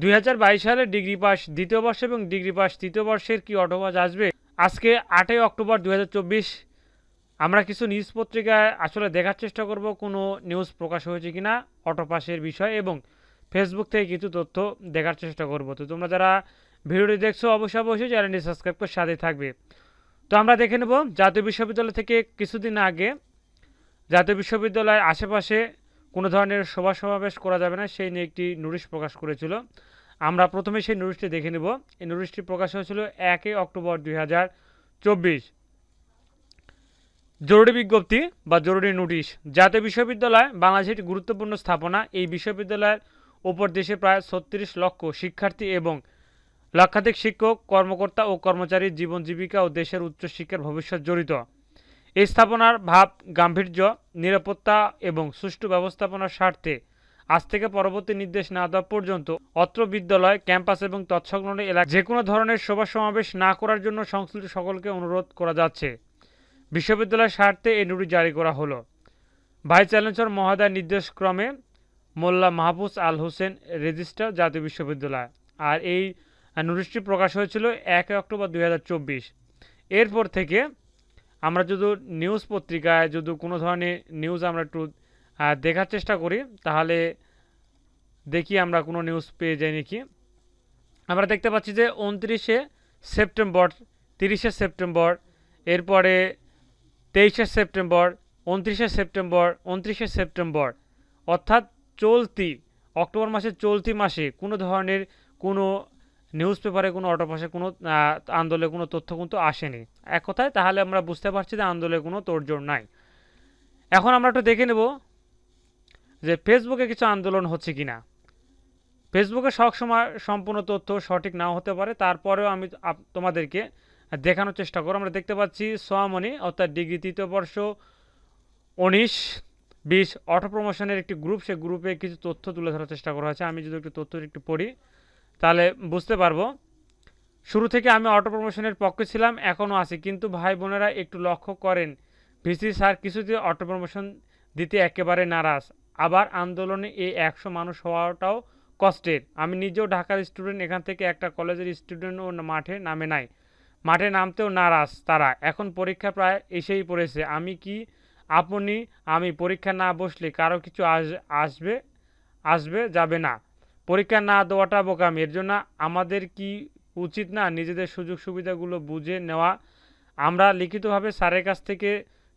দুই হাজার বাইশ সালে ডিগ্রি পাস দ্বিতীয় বর্ষ এবং ডিগ্রি পাস তৃতীয় বর্ষের কি অটোপাস আসবে? আজকে আটই অক্টোবর দু হাজার চব্বিশ। আমরা কিছু নিউজ পত্রিকায় আসলে দেখার চেষ্টা করব, কোনো নিউজ প্রকাশ হয়েছে কি কিনা, অটোপাসের বিষয় এবং ফেসবুক থেকে কিছু তথ্য দেখার চেষ্টা করব। তো তোমরা যারা ভিডিওটি দেখছ, অবশ্যই অবশ্যই চ্যানেলটি সাবস্ক্রাইব করে সাথে থাকবে। তো আমরা দেখে নেব, জাতীয় বিশ্ববিদ্যালয় থেকে কিছুদিন আগে জাতীয় বিশ্ববিদ্যালয়ের আশেপাশে কোনো ধরনের সভা সমাবেশ করা যাবে না, সেই নিয়ে একটি নোটিশ প্রকাশ করেছিল। আমরা প্রথমে সেই নোটিশটি দেখে নেব। এই নোটিশটি প্রকাশ হয়েছিল একই অক্টোবর দুই হাজার চব্বিশ। জরুরি বিজ্ঞপ্তি বা জরুরি নোটিশ। জাতীয় বিশ্ববিদ্যালয় বাংলাদেশের একটি গুরুত্বপূর্ণ স্থাপনা। এই বিশ্ববিদ্যালয়ের ওপর দেশে প্রায় ছত্রিশ লক্ষ শিক্ষার্থী এবং লক্ষাধিক শিক্ষক, কর্মকর্তা ও কর্মচারীর জীবন জীবিকা ও দেশের উচ্চশিক্ষার ভবিষ্যৎ জড়িত। এই স্থাপনার ভাব, গাম্ভীর্য, নিরাপত্তা এবং সুষ্ঠু ব্যবস্থাপনার স্বার্থে আজ থেকে পরবর্তী নির্দেশ না দেওয়া পর্যন্ত অত্র বিদ্যালয়, ক্যাম্পাস এবং তৎসংলগ্ন এলাকা যে কোনো ধরনের সভা সমাবেশ না করার জন্য সংশ্লিষ্ট সকলকে অনুরোধ করা যাচ্ছে। বিশ্ববিদ্যালয়ের স্বার্থে এই নোটিশ জারি করা হলো। ভাইস চ্যান্সেলর মহোদয় নির্দেশক্রমে মোল্লা মাহফুজ আল হোসেন রেজিস্ট্রার জাতীয় বিশ্ববিদ্যালয়। আর এই নোটিশটি প্রকাশ হয়েছিল এক অক্টোবর দু হাজার চব্বিশ। এরপর থেকে আমরা যদি নিউজ পত্রিকায় যদি কোনো ধরনের নিউজ আমরা একটু দেখার চেষ্টা করি, তাহলে দেখি আমরা কোনো নিউজ পেয়ে যাই নাকি। আমরা দেখতে পাচ্ছি যে উনত্রিশে সেপ্টেম্বর, তিরিশে সেপ্টেম্বর, এরপরে তেইশে সেপ্টেম্বর, উনত্রিশে সেপ্টেম্বর উনত্রিশে সেপ্টেম্বর। অর্থাৎ চলতি, অক্টোবর মাসের চলতি মাসে কোনো ধরনের কোনো নিউজ পেপারে কোনো অটোপাসে কোনো আন্দোলনে কোনো তথ্য কিন্তু আসেনি। এক কথায় তাহলে আমরা বুঝতে পারছি যে আন্দোলনে কোনো তোড়জোড় নাই। এখন আমরা একটু দেখে নেব যে ফেসবুকে কিছু আন্দোলন হচ্ছে কি না ফেসবুকে সবসময় সম্পূর্ণ তথ্য সঠিক নাও হতে পারে, তারপরেও আমি তোমাদেরকে দেখানোর চেষ্টা করো আমরা দেখতে পাচ্ছি সোয়ামণি, অর্থাৎ ডিগ্রি তৃতীয় বর্ষ, উনিশ, বিশ, অটো প্রমোশনের একটি গ্রুপ সেই গ্রুপে কিছু তথ্য তুলে ধরার চেষ্টা করা হয়েছে। আমি যদি একটু তথ্য একটু পড়ি। তাহলে বুঝতে পারব। শুরু থেকে আমি অটো প্রমোশনের পক্ষে ছিলাম এখনও আছি। কিন্তু ভাই বোনেরা একটু লক্ষ্য করেন ভিসি স্যার কিছুতে অটো প্রমোশন দিতে একেবারে নারাজ। আবার আন্দোলনে এই একশো মানুষ হওয়াটাও কষ্টের। আমি নিজেও ঢাকার স্টুডেন্ট এখান থেকে একটা কলেজের স্টুডেন্টও মাঠে নামে নাই। মাঠে নামতেও নারাজ তারা। এখন পরীক্ষা প্রায় এসেই পড়েছে। আমি কি আপনি, আমি পরীক্ষা না বসলে কারও কিছু আস- আসবে আসবে, যাবে না। পরীক্ষা না দেওয়াটা বোকামি। এর জন্য আমাদের কি উচিত না নিজেদের সুযোগ সুবিধাগুলো বুঝে নেওয়া? আমরা লিখিতভাবে স্যারের কাছ থেকে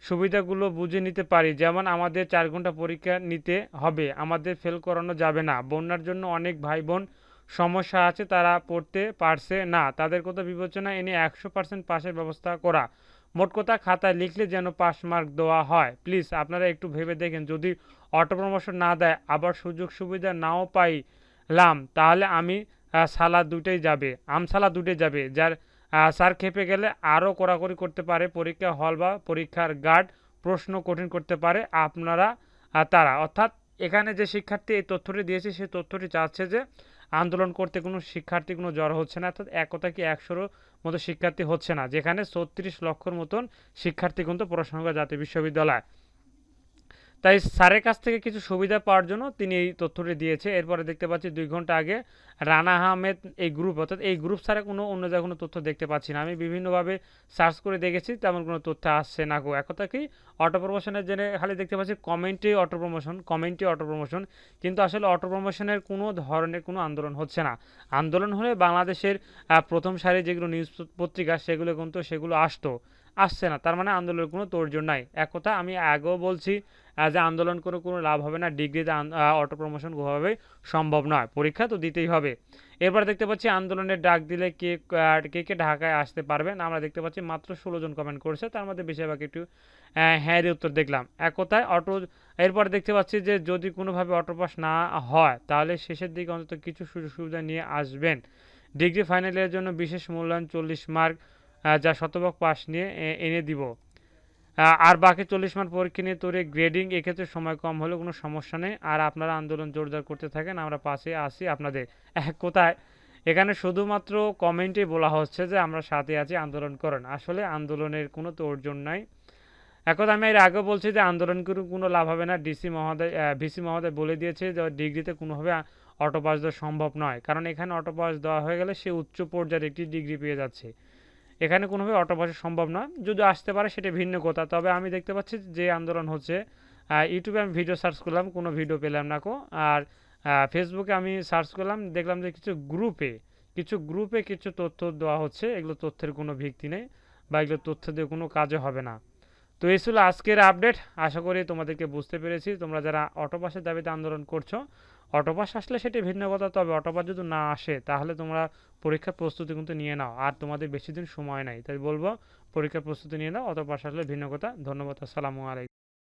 সুবিধাগুলো বুঝে নিতে পারি। যেমন আমাদের চার ঘণ্টা পরীক্ষা নিতে হবে। আমাদের ফেল করানো যাবে না। বন্যার জন্য অনেক ভাই বোন সমস্যা আছে, তারা পড়তে পারছে না। তাদের কথা বিবেচনা এনে একশো পার্সেন্ট পাসের ব্যবস্থা করা। মোট কথা খাতায় লিখলে যেন পাস মার্ক দেওয়া হয়। প্লিজ, আপনারা একটু ভেবে দেখেন। যদি অটো প্রমোশন না দেয়, আবার সুযোগ সুবিধা নাও পাইলাম তাহলে আমি সালা দুটেই যাবে। আমসালা দুটে যাবে, যার স্যার খেপে গেলে আরও কড়াকড়ি করতে পারে, পরীক্ষা হল বা পরীক্ষার গার্ড প্রশ্ন কঠিন করতে পারে, আপনারা তারা। অর্থাৎ এখানে যে শিক্ষার্থী এই তথ্যটি দিয়েছে সেই তথ্যটি চাচ্ছে যে আন্দোলন করতে কোনো শিক্ষার্থী কোনো জ্বর হচ্ছে না, অর্থাৎ এক কথা কি একশোর মতো শিক্ষার্থী হচ্ছে না, যেখানে ছত্রিশ লক্ষর মতন শিক্ষার্থী কিন্তু পড়াশোনা করে জাতীয় বিশ্ববিদ্যালয়। তাই স্যারের কাছ থেকে কিছু সুবিধা পাওয়ার জন্য তিনি এই তথ্যটি দিয়েছে। এরপরে দেখতে পাচ্ছি দুই ঘণ্টা আগে রানা আহমেদ এই গ্রুপ অর্থাৎ এই গ্রুপ ছাড়া কোনো অন্য জায়গায় কোনো তথ্য দেখতে পাচ্ছি না। আমি বিভিন্নভাবে সার্চ করে দেখেছি, তেমন কোনো তথ্য আসছে না গো। এক কথা কি অটো প্রমোশনের জন্য খালি দেখতে পাচ্ছি কমেন্টে অটো প্রমোশন কমেন্টে অটো প্রমোশন কিন্তু আসলে অটো প্রমোশনের কোনো ধরনের কোনো আন্দোলন হচ্ছে না। আন্দোলন হলে বাংলাদেশের প্রথম সারি যেগুলো নিউজ পত্রিকা, সেগুলো কিন্তু সেগুলো আসতো। আসছে না। তার মানে আন্দোলনের কোনো তোড়জোড় নাই। এক কথা, আমি আগেও বলছি যে আন্দোলন করে কোনো লাভ হবে না। ডিগ্রিতে অটো প্রমোশন কোনোভাবেই সম্ভব নয়। পরীক্ষা তো দিতেই হবে। এরপর দেখতে পাচ্ছি আন্দোলনের ডাক দিলে কে কে কে ঢাকায় আসতে পারবেন আমরা দেখতে পাচ্ছি মাত্র ষোলো জন কমেন্ট করেছে। তার মধ্যে বেশিরভাগ একটু হ্যাঁ উত্তর দেখলাম। এক কথায় অটো এরপর দেখতে পাচ্ছি যে যদি কোনোভাবে অটো পাস না হয়, তাহলে শেষের দিকে অন্তত কিছু সুযোগ সুবিধা নিয়ে আসবেন। ডিগ্রি ফাইনালের জন্য বিশেষ মূল্যায়ন চল্লিশ মার্ক যা শতভাগ পাস নিয়ে এনে দিব। আর বাকি চল্লিশ মার্ক পরীক্ষা নিয়ে তৈরি গ্রেডিং এক্ষেত্রে সময় কম হলেও কোনো সমস্যা নেই। আর আপনারা আন্দোলন জোরদার করতে থাকেন, আমরা পাশে আসি আপনাদের। এক কোথায়? এখানে শুধুমাত্র কমেন্টে বলা হচ্ছে যে, আমরা সাথে আছি, আন্দোলন করেন। আসলে আন্দোলনের কোনো তোড়জোড় নাই। এখন আমি এর আগে বলছি যে, আন্দোলন করে কোনো লাভ হবে না। ডিসি মহোদয় ভিসি মহোদয় বলে দিয়েছে যে, ডিগ্রিতে কোনোভাবে আ- অটো পাস দেওয়া সম্ভব নয়। কারণ এখানে অটো পাস দেওয়া হয়ে গেলে সে উচ্চ পর্যায়ের একটি ডিগ্রি পেয়ে যাচ্ছে। এখানে কোনোভাবে অটো সম্ভব নয়। যদি আসতে পারে, সেটা ভিন্ন কথা। তবে আমি দেখতে পাচ্ছি যে আন্দোলন হচ্ছে। ইউটিউবে আমি ভিডিও সার্চ করলাম, কোনো ভিডিও পেলাম না কো। আর ফেসবুকে আমি সার্চ করলাম, দেখলাম যে কিছু গ্রুপে কিছু গ্রুপে কিছু তথ্য দেওয়া হচ্ছে। এগুলো তথ্যের কোনো ভিত্তি নেই বা এগুলো তথ্য দিয়ে কোনো কাজে হবে না। তো এই ছিল আজকের আপডেট আশা করি তোমাদেরকে বুঝতে পেরেছি। তোমরা যারা অটোপাসের দাবিতে আন্দোলন করছ অটোপাস আসলে সেটি ভিন্ন কথা, তবে অটোপাস যদি না আসে, তাহলে তোমরা পরীক্ষার প্রস্তুতি কিন্তু নিয়ে নাও, আর তোমাদের বেশি দিন সময় নাই। তাই বলব, পরীক্ষার প্রস্তুতি নিয়ে নাও, অটোপাস আসলে ভিন্ন কথা। ধন্যবাদ, আসসালামু আলাইকুম।